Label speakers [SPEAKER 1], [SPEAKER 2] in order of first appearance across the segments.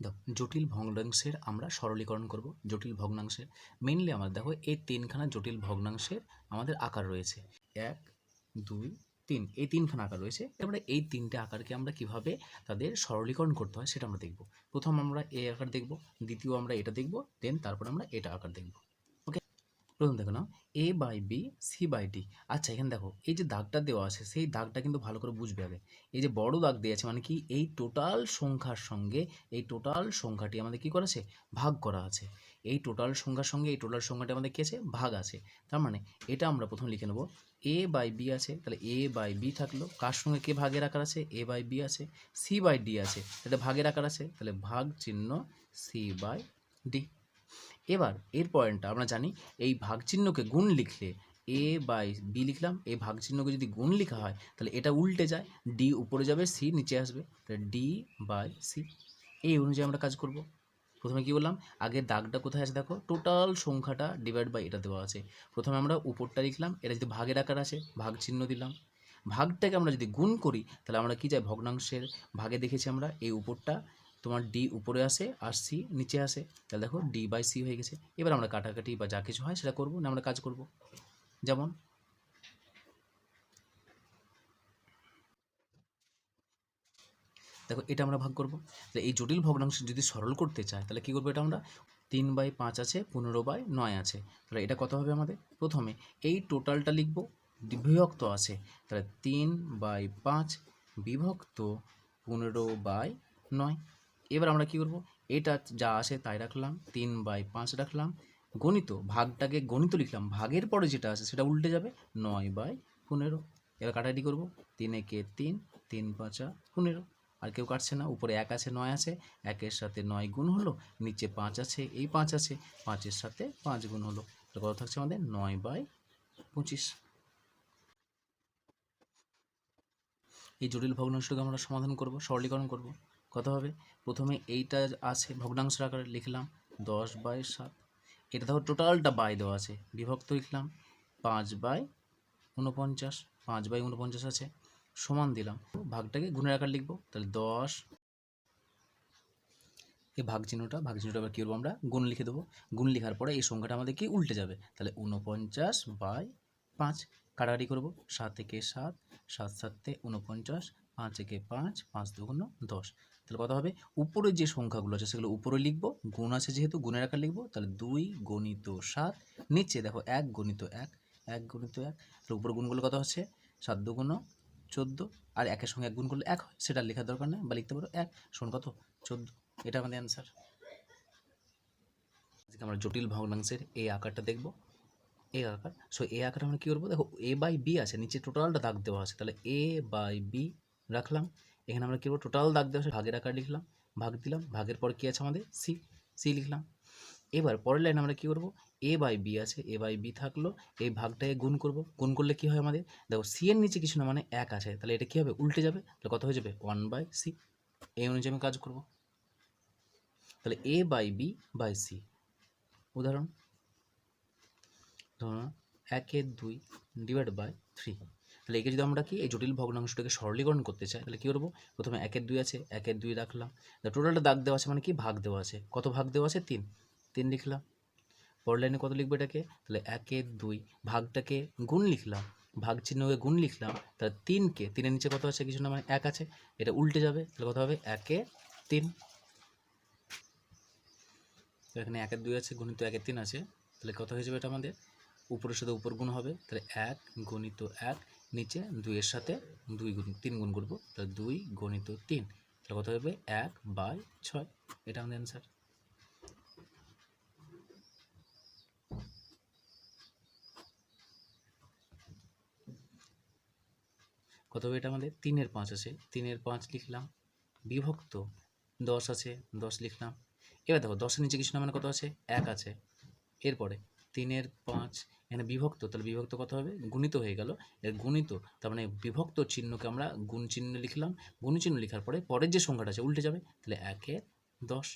[SPEAKER 1] দেখো জটিল ভগ্নাংশের আমরা সরলীকরণ করব, জটিল ভগ্নাংশের। মেনলি আমার দেখো, এই তিনখানা জটিল ভগ্নাংশের আমাদের আকার রয়েছে। এক, দুই, তিন, এই তিনখানা আকার রয়েছে। এবারে এই তিনটে আকারকে আমরা কীভাবে তাদের সরলীকরণ করতে হয় সেটা আমরা দেখব। প্রথম আমরা এ আকার দেখব, দ্বিতীয় আমরা এটা দেখব দেন তারপর আমরা এটা আকার দেখব। প্রথম দেখো না A by B C by D আচ্ছা এখানে দেখো, এই যে দাগটা দেওয়া আছে, সেই দাগটা কিন্তু ভালো করে বুঝবে আগে। এই যে বড় দাগ দেওয়া আছে মানে কি, এই টোটাল সংখ্যার সঙ্গে, এই টোটাল সংখ্যাটি আমাদের কি করেছে ভাগ করা আছে। এই টোটাল সংখ্যার সঙ্গে, এই টোটাল সংখ্যাটি আমাদের কি আছে? ভাগ আছে। তার মানে এটা আমরা প্রথম লিখে নেব। এ বাই বি আছে, তাহলে এ বাই বি থাকল। কার সঙ্গে কে ভাগের আকার আছে? এ বাই বি আছে। সি বাই ডি আছে এটা ভাগের আকার আছে, তাহলে ভাগ চিহ্ন সি বাই ডি এবার এর পয়েন্টটা আমরা জানি, এই ভাগ চিহ্নকে গুণ লিখলে এ বাই বি লিখলাম এই ভাগ চিহ্নকে যদি গুণ লেখা হয়, তাহলে এটা উল্টে যায় ডি উপরে যাবে সি নিচে আসবে, তাহলে ডি বাই সি এই অনুযায়ী আমরা কাজ করব। প্রথমে কি বললাম আগে দাগটা কোথায় আছে দেখো টোটাল সংখ্যাটা ডিভাইড বাই এটা দেওয়া আছে। প্রথমে আমরা উপরটা লিখলাম, এটা যদি ভাগের আকার আছে ভাগ চিহ্ন দিলাম। ভাগটাকে আমরা যদি গুণ করি, তাহলে আমরা কি যাই ভগ্নাংশের ভাগে দেখেছি আমরা, এই উপরটা তোমার ডি উপরে আসে আর সি নিচে আসে। তাহলে দেখো ডি বাই সি হয়ে গেছে। এবার আমরা কাটাকাটি বা যা কিছু হয় সেটা করব না আমরা কাজ করব। যেমন দেখো এটা আমরা ভাগ করব। তাহলে এই জটিল ভগ্নাংশ যদি সরল করতে চাই তাহলে কী করব এটা আমরা? তিন বাই পাঁচ আছে, পনেরো বাই নয় আছে। তাহলে এটা কত হবে আমাদের? প্রথমে এই টোটালটা লিখব, বিভক্ত আছে। তাহলে তিন বাই পাঁচ বিভক্ত পনেরো বাই নয়। এবার আমরা কি করব? এটা যা আসে তাই রাখলাম। তিন বাই পাঁচ রাখলাম। গণিত, ভাগটাকে গণিত লিখলাম। ভাগের পরে যেটা আছে সেটা উল্টে যাবে। নয় বাই পনেরো। এবার কাটাকাটি করব? তিন একে তিন তিন পাঁচা পনেরো। আর কেউ কাটছে না। উপরে এক আছে, নয় আছে। একের সাথে নয় গুণ হলো, নিচে পাঁচ আছে, এই পাঁচ আছে। পাঁচের সাথে পাঁচ গুণ হলো। কত থাকছে আমাদের? নয় বাই পঁচিশ। এই জটিল ভগ্নাংশটাকে আমরা সমাধান করব, সরলীকরণ করব। কত হবে। প্রথমে এইটা আছে, ভগ্নাংশের আকারে লিখলাম দশ বাই সাত। এটা দেখো টোটালটা বাই দেওয়া আছে, বিভক্ত লিখলাম পাঁচ বাই উনপঞ্চাশ পাঁচ বাই উনপঞ্চাশ আছে, সমান দিলাম। ভাগটাকে গুণের আকার লিখব, তাহলে দশ। এই ভাগ চিহ্নটা ভাগ চিহ্নটা আবার কী করব আমরা? গুণ লিখে দেবো। গুণ লেখার পরে এই সংখ্যাটা আমাদের কি উল্টে যাবে? তাহলে উনপঞ্চাশ বাই পাঁচ। কাটাকাটি করব। সাত থেকে সাত সাত সাতে উনপঞ্চাশ পাঁচ একে পাঁচ পাঁচ দুগুণ দশ। তাহলে কত হবে উপরে যে সংখ্যাগুলো আছে সেগুলো উপরে লিখব, গুণ আছে যেহেতু গুণের আকার লিখব, তাহলে দুই গণিত সাত, নিচে দেখো এক গণিত এক এক গণিত এক, তাহলে উপরে গুণগুলো কত হচ্ছে? সাত দুগুণ চোদ্দ, আর একের সঙ্গে এক গুণ করলে এক হয়, সেটা লেখার দরকার নেই, বা লিখতে পারো এক, শোন কত? চোদ্দ, এটা আমাদের অ্যান্সার আজকে আমরা জটিল ভগ্নাংশের এই আকারটা দেখব, এ আকার সো এ আকার আমরা কী করব? দেখো এ বাই বি আছে, নিচে টোটালটা দাগ দেওয়া আছে, তাহলে এ বাই বি রাখলাম এখানে আমরা কী করব? টোটাল দাগ দেওয়া ভাগের আকার লিখলাম, ভাগ দিলাম, ভাগের পর কী আছে আমাদের? সি সি লিখলাম। এবার পরের লাইন আমরা কী করব? এ বাই বি আছে এ বাই বি থাকল, এই ভাগটাকে গুণ করব। গুণ করলে কী হয় আমাদের? দেখো সি এর নিচে কিছু না মানে এক আছে। তাহলে এটা কী হবে? উল্টে যাবে। তাহলে কত হয়ে যাবে? ওয়ান বাই সি এই অনুযায়ী আমি কাজ করব। তাহলে A by B by C উদাহরণ। ধরুন একের দুই ডিভাইড বাই থ্রি তাহলে একে যদি আমরা কি, এই জটিল ভগ্নাংশটাকে সরলীকরণ করতে চাই, তাহলে কী করব? প্রথমে একের দুই আছে, একের দুই রাখলাম। টোটালটা দাগ দেওয়া আছে মানে কি? ভাগ দেওয়া আছে। কত ভাগ দেওয়া আছে? তিন। তিন লিখলাম। পরের লাইনে কত লিখব এটাকে? তাহলে একের দুই। ভাগটাকে গুণ লিখলাম। ভাগ চিহ্নকে গুণ লিখলাম। তাহলে তিনকে, তিনের নিচে কত আছে? কিছু না মানে এক আছে। এটা উল্টে যাবে। তাহলে কত হবে? একে তিন। এখানে একের দুই আছে, গণিত একের তিন আছে। তাহলে কত হয়ে যাবে এটা আমাদের? উপরের সাথে উপর গুণ হবে। তাহলে এক গণিত এক নিচে দুইয়ের সাথে দুই গুণ, তিন গুণ করব। তাহলে দুই গণিত তিন। তাহলে কত হবে? এক বাই ছয়। এটা আমাদের অ্যান্সার কত হবে এটা আমাদের? তিনের পাঁচ আছে। তিনের পাঁচ লিখলাম। বিভক্ত দশ আছে, দশ লিখলাম। এবার দেখো, দশের নিচে কিছু না মানে কত আছে? এক আছে। এরপরে তিনের পাঁচ এখানে বিভক্ত, তাহলে বিভক্ত কত হবে? গুণিত হয়ে গেল। এর গুণিত, তার মানে বিভক্ত চিহ্নকে আমরা গুণ চিহ্ন লিখলাম। গুণ চিহ্ন লেখার পরে পরের যে সংখ্যাটা আছে, উল্টে যাবে। তাহলে একের দশ।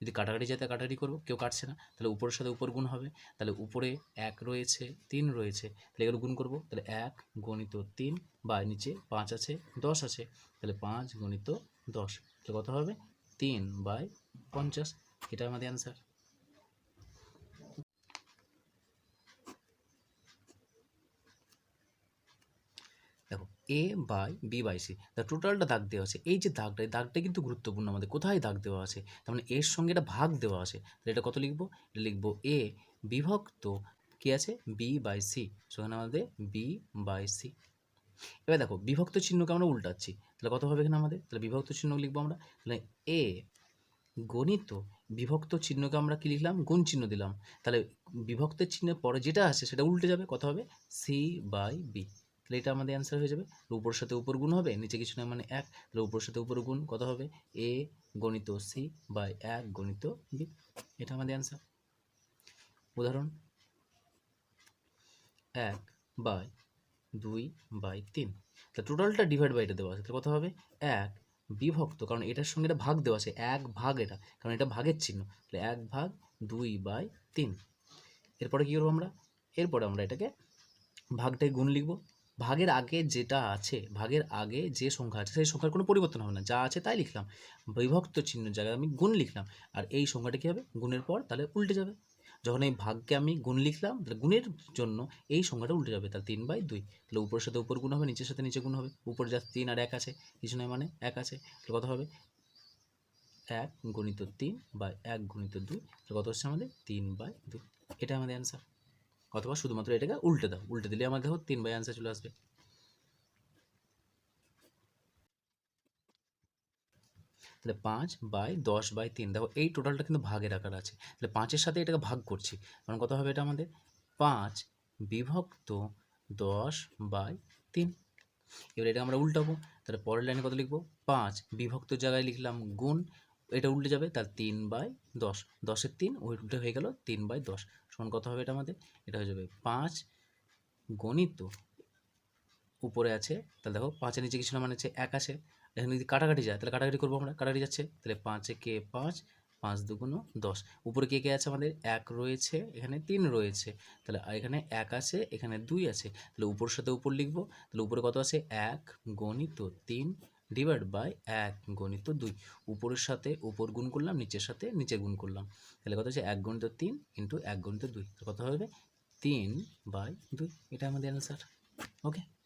[SPEAKER 1] যদি কাটাকাটি যায় তাহলে কাটাকাটি করব, কেউ কাটছে না। তাহলে উপরের সাথে উপর গুণ হবে। তাহলে উপরে এক রয়েছে, তিন রয়েছে। তাহলে এগুলো গুণ করব। তাহলে এক গণিত তিন বা নিচে পাঁচ আছে, দশ আছে। তাহলে পাঁচ গণিত দশ। তাহলে কত হবে? তিন বাই পঞ্চাশ। এটা আমাদের অ্যান্সার দেখো A by B by C তা টোটালটা দাগ দেওয়া আছে। এই যে দাগটা, এই দাগটা কিন্তু গুরুত্বপূর্ণ আমাদের। কোথায় দাগ দেওয়া আছে? তার মানে এর সঙ্গে এটা ভাগ দেওয়া আছে। তাহলে এটা কত লিখব? এটা লিখব এ বিভক্ত কি আছে? বি বাই সি সেখানে আমাদের বি বাই সি এবার দেখো, বিভক্ত চিহ্নকে আমরা উল্টাচ্ছি। তাহলে কত হবে এখানে আমাদের? তাহলে বিভক্ত চিহ্ন লিখব আমরা। তাহলে এ গণিত বিভক্ত চিহ্নকে আমরা কি লিখলাম? গুণ চিহ্ন দিলাম। তাহলে বিভক্তের চিহ্নের পরে যেটা আছে সেটা উল্টে যাবে। কত হবে? সি বাই বি তাহলে এটা আমাদের অ্যান্সার হয়ে যাবে। উপর সাথে উপর গুণ হবে, নিচে কিছু না মানে এক। তাহলে উপর সাথে উপর গুণ কত হবে? এ গণিত সি বাই এক গণিত বি এটা আমাদের অ্যান্সার উদাহরণ, এক বাই দুই বাই তিন। তা টোটালটা ডিভাইড বাই এটা দেওয়া আছে, তাহলে কত হবে? এক বিভক্ত, কারণ এটার সঙ্গে এটা ভাগ দেওয়া আছে, এক ভাগ এটা, কারণ এটা ভাগের চিহ্ন। তাহলে এক ভাগ দুই বাই তিন। এরপরে কী করব আমরা? এরপরে আমরা এটাকে ভাগটায় গুণ লিখব। ভাগের আগে যেটা আছে, ভাগের আগে যে সংখ্যা আছে, সেই সংখ্যার কোনো পরিবর্তন হবে না। যা আছে তাই লিখলাম। বিভক্ত চিহ্ন জায়গায় আমি গুণ লিখলাম। আর এই সংখ্যাটা কী হবে? গুণের পর তাহলে উল্টে যাবে। যখন এই ভাগকে আমি গুণ লিখলাম, তাহলে গুণের জন্য এই সংখ্যাটা উল্টে যাবে। তাহলে তিন বাই দুই। তাহলে উপরের সাথে উপর গুণ হবে, নিচের সাথে নিচে গুণ হবে। উপর যা তিন আর এক আছে, কিছু নয় মানে এক আছে। তাহলে কত হবে? এক গণিত তিন বাই এক গণিত দুই। তাহলে কত হচ্ছে আমাদের? তিন বাই দুই। এটা আমাদের অ্যান্সার অথবা শুধুমাত্র এটাকে উল্টে দাও। উল্টে দিলে আমাদের দেখো তিন বাই অ্যান্সার চলে আসবে। তাহলে পাঁচ বাই দশ বাই তিন, দেখো এই টোটালটা কিন্তু ভাগের আকার আছে। তাহলে পাঁচের সাথে এটাকে ভাগ করছি। কারণ কত হবে এটা আমাদের? পাঁচ বিভক্ত দশ বাই তিন। এবার এটা আমরা উল্টাবো। তাহলে পরের লাইনে কত লিখব? পাঁচ বিভক্ত জায়গায় লিখলাম গুণ এটা উল্টে যাবে, তাহলে তিন বাই দশ। দশের তিন, ওই উল্টে হয়ে গেল তিন বাই দশ। সমান কত হবে এটা আমাদের? এটা হয়ে যাবে পাঁচ গণিত। উপরে আছে, তাহলে দেখো পাঁচের নিচে কিছু না মানে হচ্ছে এক আছে। এখানে যদি কাটাকাটি যায়, তাহলে কাটাকাটি করব আমরা। কাটাকাটি যাচ্ছে, তাহলে পাঁচে কে পাঁচ? পাঁচ দুগুণ দশ। উপরে কে কে আছে আমাদের? এক রয়েছে, এখানে তিন রয়েছে। তাহলে এখানে এক আছে, এখানে দুই আছে। তাহলে উপর সাথে উপর লিখব। তাহলে উপরে কত আছে? এক গণিত তিন ডিভাইড বাই এক গণিত দুই। উপরের সাথে উপর গুণ করলাম, নিচের সাথে নিচে গুণ করলাম। তাহলে কথা হচ্ছে? এক গণিত তিন ইন্টু এক গণিত দুই। কত হবে? তিন বাই দুই। এটা আমাদের অ্যান্সার ওকে